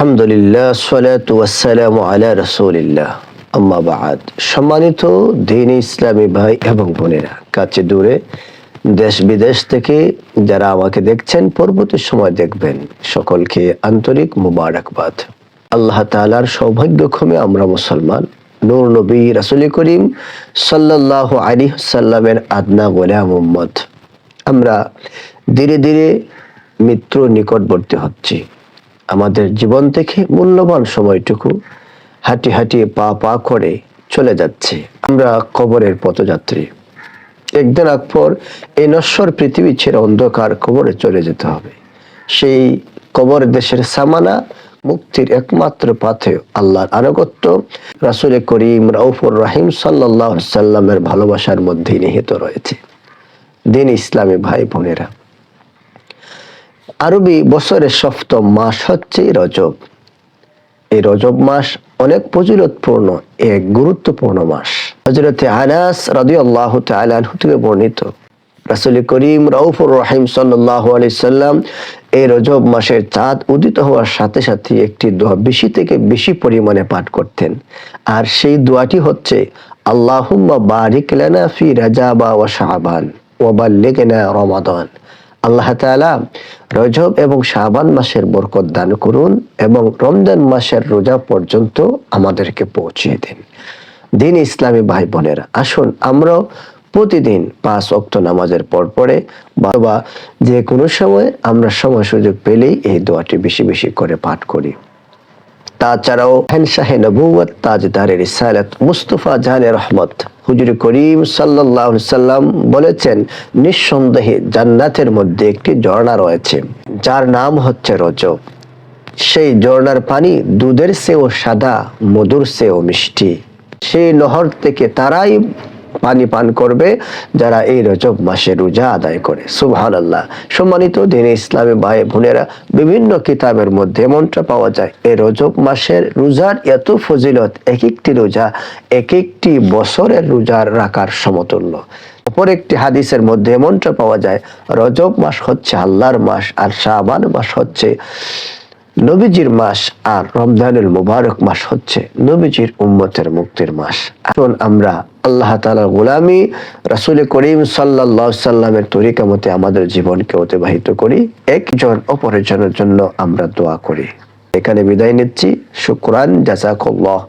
আলহামদুলিল্লাহ, সালাতু ওয়াসসালামু আলা রাসূলিল্লাহ। আম্মা বাদ। সম্মানিত দিন ইসলামী ভাই এবং বোনেরা, কাছে দূরে দেশ বিদেশ থেকে যারা আমাকে দেখছেন, পরবর্তী সময় দেখবেন, সকলকে আন্তরিক মুবারকবাদ। আল্লাহ তাআলার সৌভাগ্যক্রমে আমরা মুসলমান। নূর নবী রাসূল করিম সাল্লাল্লাহু আলাইহি সাল্লামের আদনা গোলাম মোহাম্মদ আমরা ধীরে ধীরে মৃত্যুর নিকটবর্তী হচ্ছি। আমাদের জীবন থেকে মূল্যবান সময়টুকু হাঁটি হাঁটি পা পা করে চলে যাচ্ছে। আমরা কবরের পথযাত্রী। একদিন আগ পর এই নশ্বর পৃথিবী ছেড়ে অন্ধকার কবরে চলে যেতে হবে। সেই কবর দেশের সামানা মুক্তির একমাত্র পাথে আল্লাহর আনুগত্য। রাসুল করিম রাউফুর রাহিম সাল্লাহ সাল্লামের ভালোবাসার মধ্যে নিহিত রয়েছে। দিন ইসলামী ভাই বোনেরা আরবি বছরের সপ্তম মাস হচ্ছে রজব। এই রজব মাস অনেক ফজিলতপূর্ণ এক গুরুত্বপূর্ণ মাস। হজরতে আনাস রাদিয়াল্লাহ তাআলা আনহু থেকে বর্ণিত, রাসূল করিম রাউফুর রহিম সাল্লাল্লাহু আলাইহি সাল্লাম এই রজব মাসের চাঁদ উদিত হওয়ার সাথে সাথে একটি দোয়া বেশি থেকে বেশি পরিমাণে পাঠ করতেন। আর সেই দোয়াটি হচ্ছে, আল্লাহুম্মা বারিক লানা ফি রাজাবা ওয়া শাবান ওয়া বাল্লিগনা রমাদান। আল্লাহ রজব এবং শাবান মাসের বরকত দান করুন এবং রমজান মাসের রোজা পর্যন্ত আমাদেরকে পৌঁছিয়ে দিন। দিন ইসলামী ভাই বোনেরা আসুন আমরাও প্রতিদিন পাঁচ অক্ত নামাজের পর পরে বা যে কোনো সময় আমরা সময় সুযোগ পেলেই এই দোয়াটি বেশি বেশি করে পাঠ করি। তাছাড়াও হেনশাহে নবুয়ত তাজদারের রিসালাত, মুস্তফা জাহানের রহমত হুজুর করিম সাল্লাহ সাল্লাম বলেছেন, নিঃসন্দেহে জান্নাতের মধ্যে একটি ঝর্ণা রয়েছে, যার নাম হচ্ছে রজ সেই ঝর্ণার পানি দুধের সেও সাদা, মধুর সেও মিষ্টি। সেই নহর থেকে তারাই পানি পান করবে, যারা এই রজব মাসে রোজা আদায় করে। সুবহান আল্লাহ সম্মানিত দিনে ইসলামী ভাই বোনেরা, বিভিন্ন কিতাবের মধ্যে এমনটা পাওয়া যায় এই রজব মাসের রোজার এত ফজিলত এক একটি রোজা এক একটি বছরের রোজার রাখার সমতুল্য। অপর একটি হাদিসের মধ্যে এমনটা পাওয়া যায়, রজব মাস হচ্ছে আল্লাহর মাস, আর শাবান মাস হচ্ছে নবীজির মাস আর রমজানুল মুবারক মাস হচ্ছে নবীজির উম্মতের মুক্তির মাস। এখন আমরা আল্লাহ তালার গোলামি, রাসুল করিম সাল্লা সাল্লামের তরিকা মতে আমাদের জীবনকে অতিবাহিত করি, একজন অপরের জন্য আমরা দোয়া করি। এখানে বিদায় নিচ্ছি। শুক্রান জাযাকাল্লাহ